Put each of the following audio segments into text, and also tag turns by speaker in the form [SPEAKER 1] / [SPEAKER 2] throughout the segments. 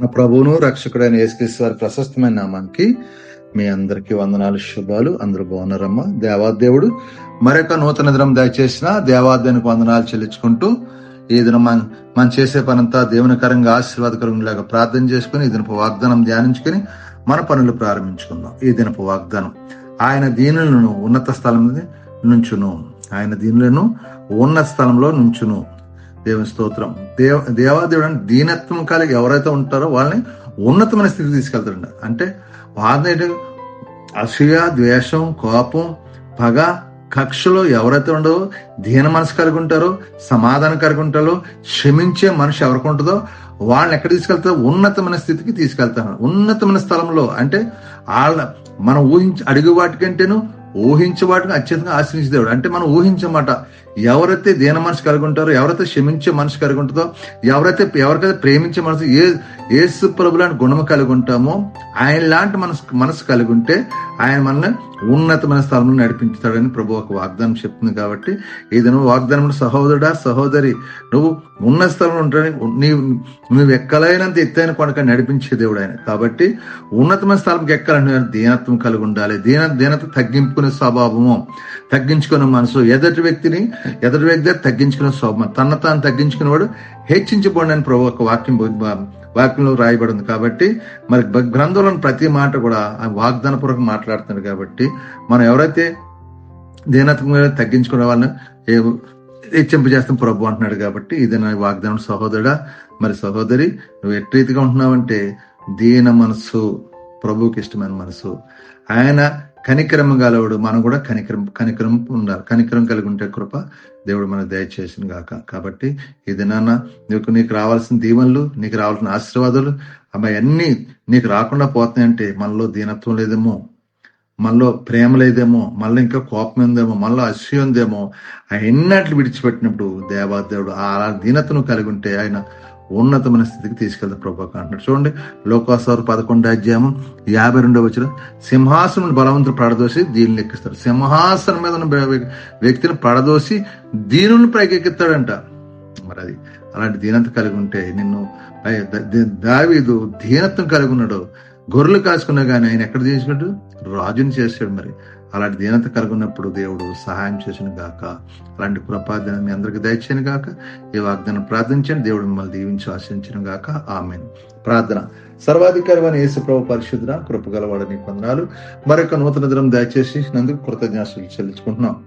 [SPEAKER 1] మన ప్రభువును రక్షకుడైన యేసుక్రీస్తు వారి ప్రశస్తమైన నామానికి మీ అందరికీ వందనాలు శుభాలు. అందరూ బాగున్నారమ్మా? దేవాదేవుడు మరొక నూతన దినం దయచేసిన దేవాదేవునికి వందనాలు చెల్లించుకుంటూ ఈ దినం మన మనం చేసే పనంతా దేవునికరంగా ఆశీర్వాదకరంగా ప్రార్థన చేసుకుని ఈ దినపు వాగ్దానం ధ్యానించుకుని మన పనులు ప్రారంభించుకుందాం. ఈ దినపు వాగ్దానం ఆయన దీనులను ఉన్నత స్థలం నుంచును. ఆయన దీనులను ఉన్నత స్థలంలో నుంచును. దేవుని స్తోత్రం. దేవ దేవాదేవుడు అంటే దీనత్వం కలిగి ఎవరైతే ఉంటారో వాళ్ళని ఉన్నతమైన స్థితికి తీసుకెళ్తాడు అంటే వారిని అసూయ ద్వేషం కోపం పగ కక్షలో ఎవరైతే ఉండవో దీన మనసు కలిగి ఉంటారో సమాధానం కలిగి ఉంటారో క్షమించే మనిషి ఎవరికి ఉంటుందో వాళ్ళని ఎక్కడ తీసుకెళ్తారో ఉన్నతమైన స్థితికి తీసుకెళ్తాను ఉన్నతమైన స్థలంలో అంటే వాళ్ళ మనం ఊహించి అడిగే వాటికంటేను ఊహించేవాటిని అత్యంతంగా ఆశ్రయించే దేవుడు. అంటే మనం ఊహించమాట ఎవరైతే దీన మనసు కలిగి ఉంటారో ఎవరైతే క్షమించే మనసు కలిగి ఉంటుందో ఎవరైతే ఎవరికైతే ప్రేమించే మనసు ఏ యేసు ప్రభులను గుణము కలిగి ఉంటామో ఆయన లాంటి మనసు మనసు కలిగి ఉంటే ఆయన మనల్ని ఉన్నతమైన స్థలంలో నడిపించుతాడని ప్రభు ఒక వాగ్దానం చెప్తుంది కాబట్టి ఇది నువ్వు వాగ్దానం సహోదరుడా సహోదరి నువ్వు ఉన్న స్థలంలో ఉంటాడని నీ నువ్వు ఎక్కలైనంత ఎత్తైన కొనక నడిపించే దేవుడు ఆయన. కాబట్టి ఉన్నతమైన స్థలంకి ఎక్కాలని దీనత్వం కలిగి ఉండాలి. దీన దీనత తగ్గింపుకునే స్వభావము తగ్గించుకునే మనసు. ఎదుటి వ్యక్తిని ఎదుటి వ్యక్తి తగ్గించుకునే స్వభావం. తన తాను తగ్గించుకునేవాడు హెచ్చించబడి ప్రభు ఒక వాక్యం వాక్యంలో రాయబడింది కాబట్టి మరి గ్రంథంలోని ప్రతి మాట కూడా వాగ్దానపూర్వకం మాట్లాడుతుంది కాబట్టి మనం ఎవరైతే దీనత్వం తగ్గించుకునే వాళ్ళని హెచ్చింపు చేస్తాం ప్రభు అంటున్నాడు కాబట్టి ఇది నా వాగ్దానం సహోదరుడా మరి సహోదరి నువ్వు ఎట్ రీతిగా ఉంటున్నావంటే దీన మనసు ప్రభుకి ఇష్టమైన మనసు. ఆయన కనికరం గలవుడు మనం కూడా కనికరం కనికరం ఉండాలి. కనికరం కలిగి ఉంటే కృప దేవుడు మనకు దయచేసిన గాక. కాబట్టి ఇది నాన్న నీకు నీకు రావాల్సిన దీవెనలు నీకు రావాల్సిన ఆశీర్వాదాలు అమ్మాయి అన్నీ నీకు రాకుండా పోతున్నాయంటే మనలో దీనత్వం లేదేమో మనలో ప్రేమ లేదేమో మళ్ళీ ఇంకా కోపం ఉందేమో మళ్ళీ అసూయ ఉందేమో ఎన్నట్లు విడిచిపెట్టినప్పుడు దేవాదేవుడు ఆ దీనతను కలిగి ఉంటే ఆయన ఉన్నతమైన స్థితికి తీసుకెళ్తా ప్రభు అంటున్నాడు. చూడండి లోకాసారు పదకొండు అధ్యాయం యాభై రెండో వచ్చిన సింహాసనం బలవంతుడు పడదోసి దీన్ని లెక్కిస్తాడు సింహాసనం మీద ఉన్న వ్యక్తిని పడదోసి దీనుని పైకెక్కిస్తాడంట మరి అది అలాంటి దీనత కలిగి ఉంటే నిన్ను దావీదు దీనత్వం కలిగి ఉన్నాడు. గొర్రెలు కాసుకున్నా కానీ ఆయన ఎక్కడ చేసుకుంటూ రాజుని చేశాడు మరి. అలాంటి దీనత కలుగున్నప్పుడు దేవుడు సహాయం చేసిన గాక. అలాంటి కృపాదన మీ అందరికి దయచేయను గాక. ఈ వాగ్దానం ప్రార్థించండి. దేవుడు మిమ్మల్ని దీవించి ఆశించిన గాక. ఆమె ప్రార్థన. సర్వాధికారమైన యేసు ప్రభు పరిశుద్ధ కృపగలవాడని కొందనాలు మరొక నూతన దినం దయచేసి నందుకు కృతజ్ఞాసులు చెల్లించుకుంటున్నాం.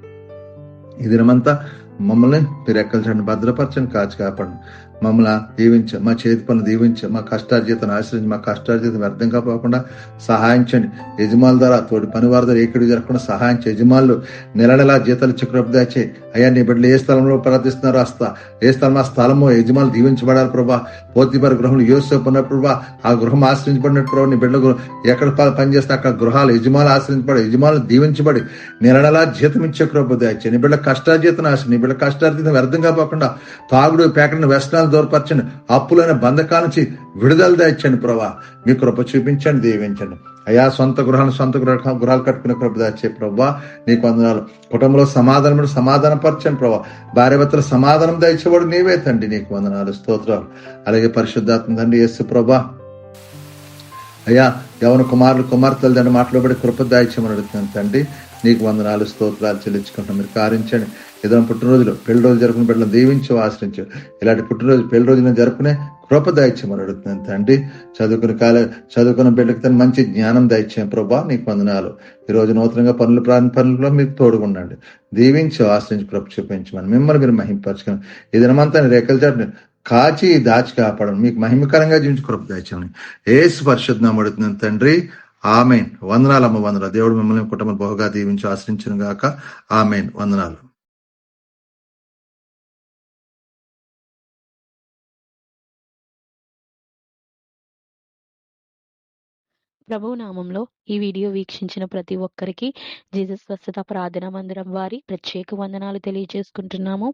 [SPEAKER 1] ఈ దినమంతా మమ్మల్ని మీరు ఎక్కల్చండి భద్రపరచండి కాచి కాపాడండి. మమ్మల్ని దీవించ మా చేతి పనులు దీవించ మా కష్టార్జితను ఆశ్రయించి మా కష్టార్జితం వ్యర్థం కాకుండా సహాయించండి యజమానుల ద్వారా తోటి పని వారి ద్వారా ఏకడు జరగకుండా సహాయించి యజమానులు నెలనెలా జీతాలు చక్రపుదాచే అయ్యా నీ బిడ్డలు ఏ స్థలంలో ప్రార్థిస్తున్నారో ఆ ఏ స్థలం ఆ స్థలమో యజమానులు దీవించబడాలి ప్రభా. పోతిపర గృహంలో యోసేపు ఉన్నప్పుడు ప్రభా. ఆ గృహం ఆశ్రయించబడినట్టు ప్రభావ నీ బిడ్డలు ఎక్కడ పనిచేస్తే అక్కడ గృహాలు యజమానులు ఆశ్రయించబడి యజమానులు దీవించబడి నెలనెలా జీతం ఇచ్చే కృపదాచే నీ బిడ్డ కష్టార్జితను ఆశ నీ బిడ్డ కష్టార్జితం వ్యర్థం కాకుండా తాగుడు పేకడిన వ్యసనాలు దూరపరచండి. అప్పులైన బంధకాల నుంచి విడుదల దాయించండి ప్రభా. మీ కృప చూపించండి దీవించండి. అయా సొంత గృహాలు సొంత గృహ గృహాలు కట్టుకునే కృప దాచే ప్రభా. నీకు వందనాలు. కుటుంబంలో సమాధానం సమాధానం పరచండి ప్రభా భార్యభర్తలు సమాధానం దాయిచేవాడు నీవే తండ్రి. నీకు వందనాలు స్తోత్రాలు. అలాగే పరిశుద్ధాత్మ తండ్రి ఎస్సు ప్రభా. అయ్యా యవన కుమారులు కుమార్తెలు దాన్ని మాట్లాడబడి కృప దాయిచ్చమని అడుగుతున్నాను తండ్రి. నీకు వందనాలు స్తోత్రాలు చెల్లించుకుంటాం మీరు కారించండి ఏదైనా పుట్టినరోజులు పెళ్ళి రోజు జరుపుకుని బిడ్డలు దీవించు ఆశ్రయించు ఇలాంటి పుట్టినరోజు పెళ్ళి రోజున జరుపుకునే కృప దాయిత్యమని అడుగుతున్నాను తండ్రి. చదువుకుని కాల చదువుకున్న బిడ్డకి తను మంచి జ్ఞానం దాయిచ్చాం ప్రభా నీకు వందనాలు. ఈ రోజు నూతనంగా పనులు ప్రాణ పనుల్లో మీరు తోడుకుండండి దీవించి ఆశ్రయించి కృప చూపించమని మిమ్మల్ని మీరు మహింపరచుకుని ఈ దినమంతా రేఖలు చాటు కాచి దాచి కాపాడడం. మీకు మహిమకరంగా జీవించి కృప దాయిచ్చామని ఏసు పరిశుద్ధం అడుగుతున్నాను తండ్రి. ఆమెన్. వందనాలు అమ్మ వందనాలు. దేవుడు మిమ్మల్ని కుటుంబం బహుగా దీవించి ఆశ్రయించిన గాక. ఆమెన్. వందనాలు.
[SPEAKER 2] ప్రభు నామంలో ఈ వీడియో వీక్షించిన ప్రతి ఒక్కరికి జీసస్ స్వస్థత ప్రార్థన మందిరం వారి ప్రత్యేక వందనాలు తెలియజేసుకుంటున్నాము.